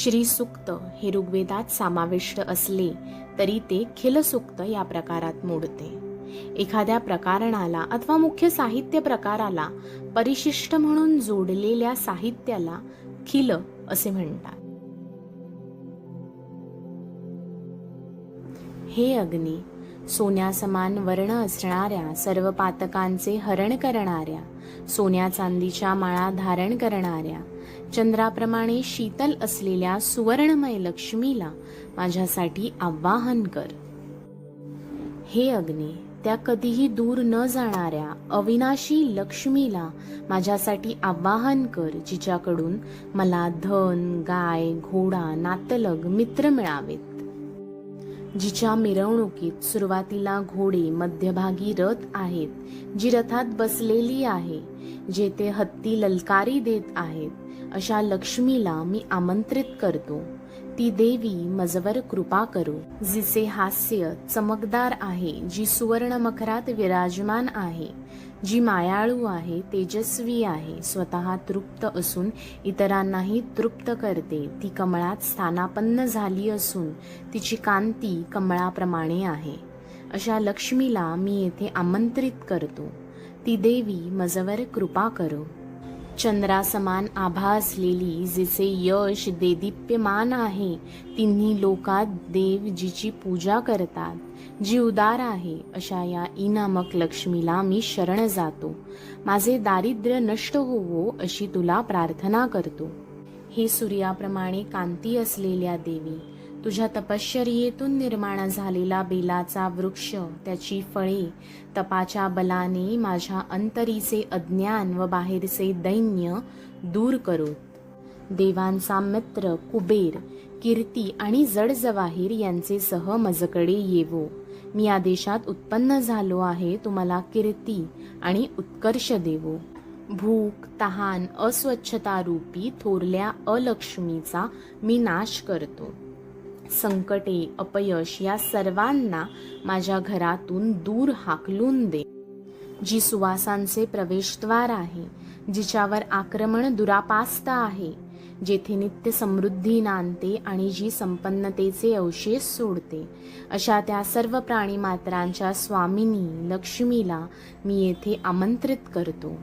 श्रीसुक्त हे ऋग्वेदात समाविष्ट असले तरी ते खिलसुक्त या प्रकारात मोडते. एखाद्या प्रकारणाला अथवा मुख्य साहित्य प्रकाराला परिशिष्ट म्हणून जोडलेल्या साहित्याला खिल असे म्हणतात. हे अग्नी सोन्यासमान वर्ण असणाऱ्या सर्व पातकांचे हरण करणाऱ्या सोन्या चांदीच्या माळा धारण करणाऱ्या चंद्राप्रमाणे शीतल असलेल्या सुवर्णमय लक्ष्मीला माझ्यासाठी आवाहन कर. हे अग्नी त्या कधीही दूर न जाणाऱ्या अविनाशी लक्ष्मीला माझ्यासाठी आवाहन कर जिच्याकडून मला धन गाय घोडा नातलग मित्र मिळावेत. जिच्या मिरवणुकीत सुरुवातीला घोडे मध्यभागी रथ आहेत जी रथात बसलेली आहे जेथे हत्ती ललकारी देत आहेत अशा लक्ष्मीला मी आमंत्रित करतो. ती देवी मजवर कृपा करू. जिचे हास्य चमकदार आहे जी सुवर्ण मखरात विराजमान आहे जी मायाळू आहे तेजस्वी आहे स्वतः तृप्त असून इतरांनाही तृप्त करते. ती कमळात स्थानापन्न झाली असून तिची कांती कमळाप्रमाणे आहे. अशा लक्ष्मीला मी येथे आमंत्रित करतो. ती देवी मजवर कृपा करो. चंद्रासमान आभा असलेली जिचे यश देदीप्यमान आहे तिन्ही लोकात देव जिची पूजा करतात. जी उदार आहे अशा या इनामक लक्ष्मीला मी शरण जातो. माझे दारिद्र्य नष्ट होवो अशी तुला प्रार्थना करतो. हे सूर्याप्रमाणे कांती असलेल्या देवी तुझ्या तपश्चर्येतून निर्माण झालेला बेलाचा वृक्ष त्याची फळे तपाच्या बलाने माझ्या अंतरीचे अज्ञान व बाहेरचे दैन्य दूर करोत देवांचा मित्र कुबेर कीर्ती आणि जडजवाहीर यांचे सह मजकडे येवो. मी या देशात उत्पन्न झालो आहे तुम्हाला कीर्ती आणि उत्कर्ष देवो. भूक तहान अस्वच्छता रूपी थोरल्या अलक्ष्मीचा मी नाश करतो. संकटे अपयश या सर्वांना माझ्या घरातून दूर हाकलून दे. जी सुवासांचे प्रवेशद्वार आहे जिच्यावर आक्रमण दुरापास्त आहे जेथे नित्य समृद्धी नांदते आणि जी संपन्नतेचे अवशेष सोडते अशा त्या सर्व प्राणीमात्रांच्या स्वामिनी लक्ष्मीला मी येथे आमंत्रित करतो.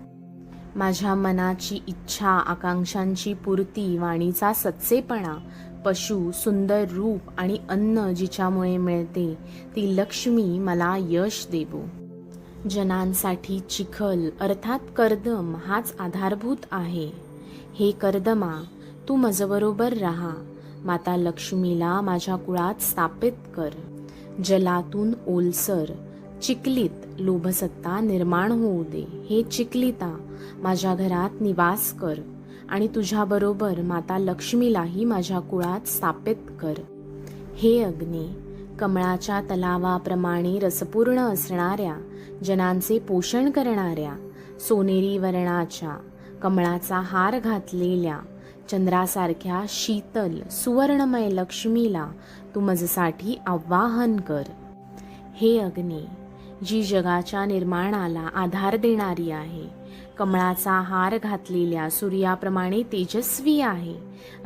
माझ्या मनाची इच्छा आकांक्षांची पूर्ती वाणीचा सच्चेपणा पशु सुंदर रूप आणि अन्न जिच्यामुळे मिळते ती लक्ष्मी मला यश देवो. जनांसाठी चिखल अर्थात कर्दम हाच आधारभूत आहे. हे कर्दमा तू मजबरोबर राहा. माता लक्ष्मीला माझ्या कुळात स्थापित कर. जलातून ओलसर चिखलीत लोभसत्ता निर्माण होऊ दे. हे चिखलिता माझ्या घरात निवास कर. आणि तुझ्याबरोबर माता लक्ष्मीलाही माझ्या कुळात स्थापित कर. हे अग्नी कमळाच्या तलावाप्रमाणे रसपूर्ण असणाऱ्या जनांचे पोषण करणाऱ्या सोनेरी वर्णाच्या कमळाचा हार घातलेल्या चंद्रासारख्या शीतल सुवर्णमय लक्ष्मीला तू मजसाठी आवाहन कर. हे अग्नी जी जगाच्या निर्माणाला आधार देणारी आहे. कमळाचा हार घातलेल्या सूर्याप्रमाणे तेजस्वी आहे.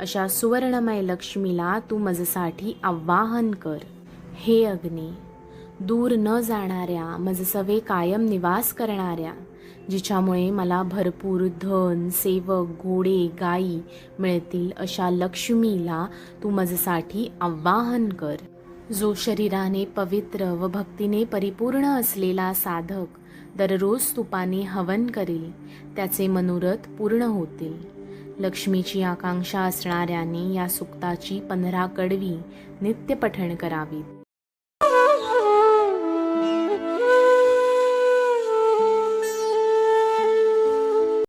अशा सुवर्णमय लक्ष्मीला तू मजसाठी आवाहन कर. हे अग्नी दूर न जाणाऱ्या मजसवे कायम निवास करणाऱ्या जिच्यामुळे मला भरपूर धन सेवक घोडे गायी मिळतील अशा लक्ष्मीला तू मजसाठी आवाहन कर. जो शरीराने पवित्र व भक्तीने परिपूर्ण असलेला साधक दररोज तुपाने हवन करील. त्याचे मनोरथ पूर्ण होतील. लक्ष्मीची आकांक्षा असणाऱ्याने या सुक्ताची पंधरा कडवी नित्य पठण करावीत.